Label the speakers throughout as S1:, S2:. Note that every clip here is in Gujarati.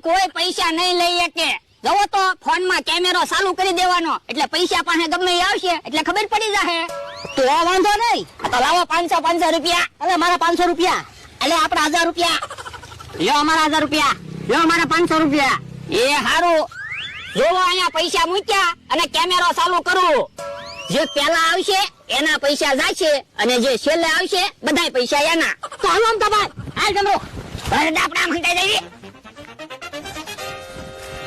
S1: કોઈ પૈસા નહીં લઈ શકે. જવો તો ફોનમાં કેમેરો ચાલુ કરી દેવાનો. એટલે પૈસા પાસે ગમે એ આવશે એટલે ખબર પડી જશે
S2: તો વાંધો નહીં. તો લાવો પાંચસો પાંચસો રૂપિયા. અરે મારા પાંચસો રૂપિયા. એટલે આપડા હજાર રૂપિયા. લ્યો અમારા હજાર રૂપિયા. લ્યો અમારા પાંચસો રૂપિયા.
S1: એ હારું. જોવો અહીંયા પૈસા મૂક્યા અને કેમેરો ચાલુ કરું. જે પેલા આવશે એના પૈસા જાશે અને જે છેલ્લે આવશે બધા પૈસા એના.
S2: તો હાલો ભાઈ. હાલ જમરો.
S1: ભરત આપણે હંતાઈ જઈએ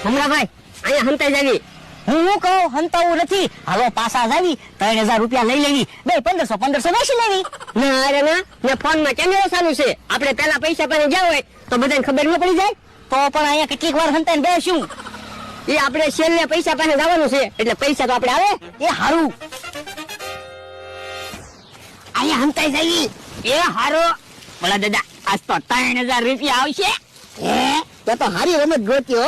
S2: હમણાભાઈ, અહીંયા હંતાઈ જાવી. હું હું કહું, હંતાવું નથી. હાલો, પાછા જાવી, ત્રણ હજાર રૂપિયા લઈ લેવી. બે, પંદરસો પંદરસો નાખી લેવી. ના, અરે ના, ને ફોનમાં કેમેરો ચાલુ છે. આપણે પેલા પૈસા પાસે જાવ હોય, તો બધાને ખબર ન પડી જાય. તો પણ અહીંયા કેટલીક વાર હંતાઈને બેસ્યું. એ આપણે છેલ્લે પૈસા પાસે જવાનું છે. એટલે પૈસા તો આપણે આવે. એ હારું. અહીંયા હંતાઈ જાવી.
S1: એ હારો. બોલા દાદા, આજ તો ત્રણ હજાર રૂપિયા આવશે.
S2: એ તો હારી રમત ગોતી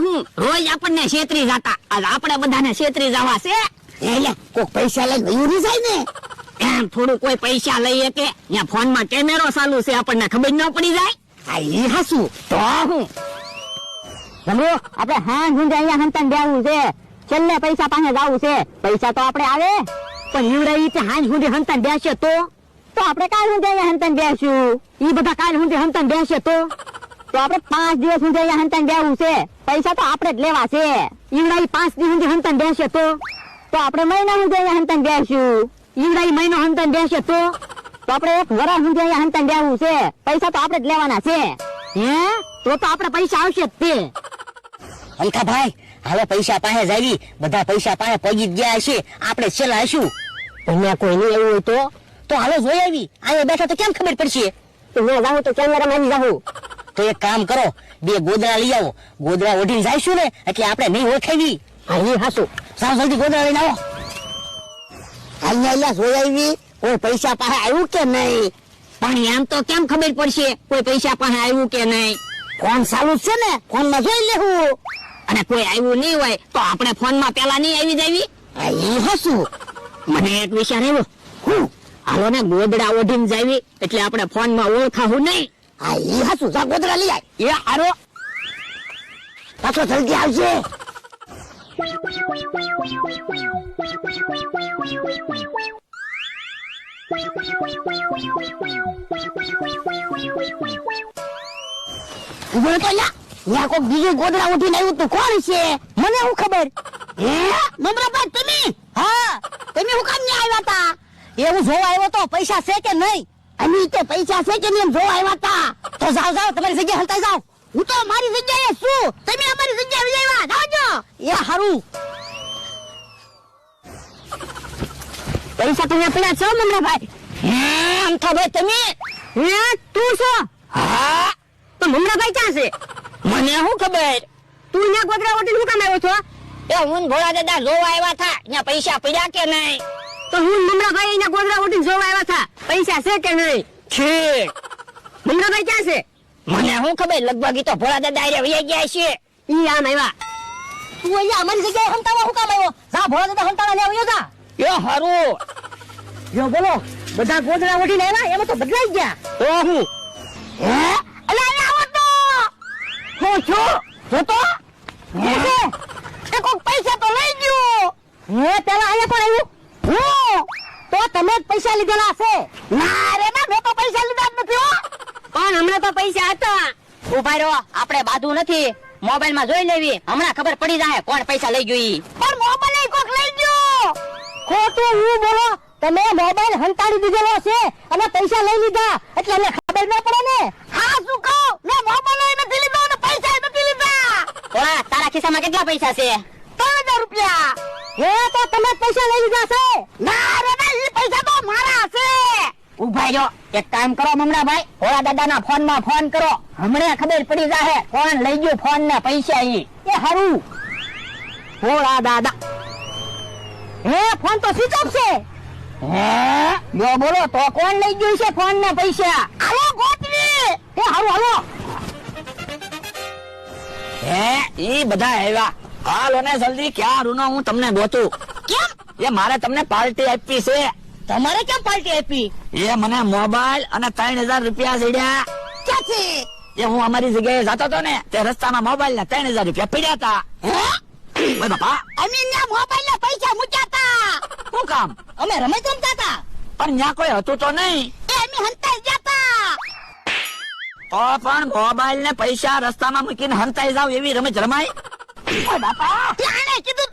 S2: હો
S1: હું રોજ આપણને છેતરી જતા. આજ આપણે બધાને છેતરી જવા છે.
S2: એટલે કોક પૈસા લઈ ગયું નહીં જાય ને?
S1: એમ થોડું કોઈ પૈસા લઈએ કે ત્યાં ફોનમાં કેમેરો ચાલુ છે આપણને ખબર ન પડી જાય.
S2: આ એ હાસું.
S1: તો હું?
S2: સમજો આપણે હાન હુંડે અહીંયા હંતન બેવું છે. છેલ્લે પૈસા પાસે જવું છે. પૈસા તો આપણે આવે. પણ ઈવડે ઈ તે હાંજ હુંડે હંતન બેસે તો? તો આપણે કાલ સુધી અહીંયા હંતન બેસું ઈ બધા કાલ સુધી હંતન બેસે તો? તો આપણે પાંચ દિવસ સુધી અહીંયા હંતન બેવું છે. પૈસા તો આપણે જ લેવા છે. ઈવડા પાંચ દિવસ સુધી હંતન બેસે તો. તો આપણે મહિના સુધી અહીંયા હંતન બેસું ઈવડા મહિનો હંતન બેસે તો. તો આપણે એક વરા સુધી અહીંયા હંતન બેવું છે. પૈસા તો આપણે જ લેવાના છે. હે? તો તો આપણે પૈસા આવશે જ તે. અલકા ભાઈ હવે પૈસા પાસે જાવી બધા પૈસા પાસે પગી ગયા હશે. આપણે છેલ્લા હશું. અહીંયા કોઈ નહીં આવ્યું હોય તો? તો હાલો જોઈ આવી. અહીંયા બેઠા તો કેમ ખબર પડશે? હું જાઉં તો કેમેરામાં આવી જાઉં. તો એક કામ કરો, બે ગોદરા લઈ આવો. ગોદરા ઓઢીને જઈશું ને, એટલે આપણે નહીં ઓળખાવી. હા, એ સાવ જલ્દી ગોદરા લઈને આવો. અહીંયા અહીંયા જોઈ કોઈ પૈસા પાસે આવ્યું કે નહીં?
S1: પણ એમ તો કેમ ખબર પડશે, કોઈ પૈસા પાસે આવ્યું કે નહીં?
S2: ફોન ચાલુ છે ને ફોનમાં જોઈ લેવું.
S1: અને કોઈ આવ્યું નહીં હોય, તો આપણે ફોનમાં પેલા નહીં આવી
S2: આ ઈ હસું
S1: મને એક વિચાર આવ્યો. હું, હાલો ને ગોદડા ઓઢીને જાવી, એટલે આપણે ફોનમાં ઓળખાવું નહીં.
S2: આ ઈ હસું જા, ગોદરા લઈ આય.
S1: એ આરો
S2: પાછો જલ્દી આવજે. ઊભો તો લ્યા. ન્યા કોક બીજું ગોદડા ઉઠીને આવ્યું તું. કોણ છે? મને શું ખબર? હે? મમરાભાઈ તમે? હા. તમે હું કામ ન્યા આવ્યા હતા એ હું જોવા આવ્યો તો પૈસા છે કે નહીં? અમે તો પૈસા છે કે નહીં જોવા આવ્યા હતા તો જાઓ જાઓ, તમારી જગ્યા હલતા જાઓ. હું તો મારી જગ્યાએ છું. તમે અમારી જગ્યાએ વિજયવા જાઓ એ હારું. પૈસા તમે પડ્યા છો મમરા ભાઈ આમ તો ભાઈ તમે? હે, તું છો? હા. તો મમરાભાઈ ક્યાં છે?
S1: મને શું ખબર?
S2: તું અહીંયા ગોદરા હોટેલ કામ આવ્યો છો?
S1: એ હું ભોળા દાદા જોવા આવ્યા હતા. ત્યાં પૈસા પડ્યા કે નહીં?
S2: તો હું મુમરાભાઈ અહીંયા ગોદરા ઉઠીને જોવા આવ્યા હતા. પૈસા છે કે નહીં?
S1: છે
S2: મુમરાભાઈ ક્યાં છે?
S1: મને શું ખબર? લગભગ તો ભોળા દાદા આરે વહી ગયા છે.
S2: ઈ આમ આવ્યા. તું અહીંયા અમારી જગ્યાએ હંતાવા હું કામ આવ્યો? જા ભોળા દાદા હંતાવા લે આવ્યો જા.
S1: એ હારું.
S2: જો બોલો બધા ગોદડા ઉઠીને આવ્યા? એમાં તો બદલાઈ ગયા.
S1: તો હું?
S2: હે? અલે અહીંયા આવો તો. હું છું? જો તો એ કોક પૈસા તો લઈ ગયો. હે તમે જ પૈસા લીધેલા હશે ના રે ના મેં તો પૈસા લીધા જ નથી હો.
S1: પણ હમણાં તો પૈસા હતા.
S2: ઊભા રહો આપણે બાધુ નથી. મોબાઈલમાં જોઈ લેવી. હમણાં ખબર પડી જાય કોણ પૈસા લઈ ગયું પણ મોબાઈલ કોક લઈ ગયો. ખોટું હું બોલો? તમે મોબાઈલ હંતાડી દીધેલો છે અને પૈસા લઈ લીધા. એટલે અમને ખબર ન પડે ને. હા શું કહું? મેં મોબાઈલ નથી લીધો અને પૈસા નથી લીધા. ઓલા તારા ખિસ્સામાં કેટલા પૈસા છે? ત્રણ હજાર રૂપિયા. હે તો તમે પૈસા લઈ લીધા છે? ના રે ના ઈ પૈસા તો મારા છે
S1: ઊભા એક કામ કરો મમરાભાઈ ભોળા દાદાના ફોનમાં ફોન કરો. હમણાં ખબર પડી જાહે કોણ લઈ ગયું ફોન ને પૈસા ઈ
S2: એ હારું. ભોળા દાદા. હે ફોન તો સ્વિચ ઓફ છે.
S1: હે જો બોલો તો કોણ લઈ ગયું છે ફોન ને પૈસા?
S2: હાલો ગોતવી. એ હારું હાલો.
S1: હે ઈ બધા આવ્યા. હાલ અને જલ્દી ક્યાં રૂનો હું તમને ગોતું?
S2: કેમ?
S1: એ મારે તમને પાર્ટી આપી છે.
S2: તમારે કેમ પાર્ટી આપી?
S1: એ મને મોબાઈલ અને ત્રણ હજાર રૂપિયા
S2: ક્યાંથી?
S3: એ હું અમારી જગ્યાએ જતો હતો ને તે રસ્તામાં મોબાઈલ ના ત્રણ હજાર રૂપિયા પીડ્યા હતા. બાપા.
S4: અમે ના મોબાઈલ ના પૈસા મૂક્યા
S3: શું કામ?
S4: અમે રમત
S3: પણ ત્યાં કોઈ હતું તો નહીં.
S4: એ અમે હંતાઈ જતા
S3: તો પણ મોબાઈલ ને પૈસા રસ્તામાં મૂકીને હંતાઈ જાવ એવી રમત રમાય બાપા.
S4: કીધું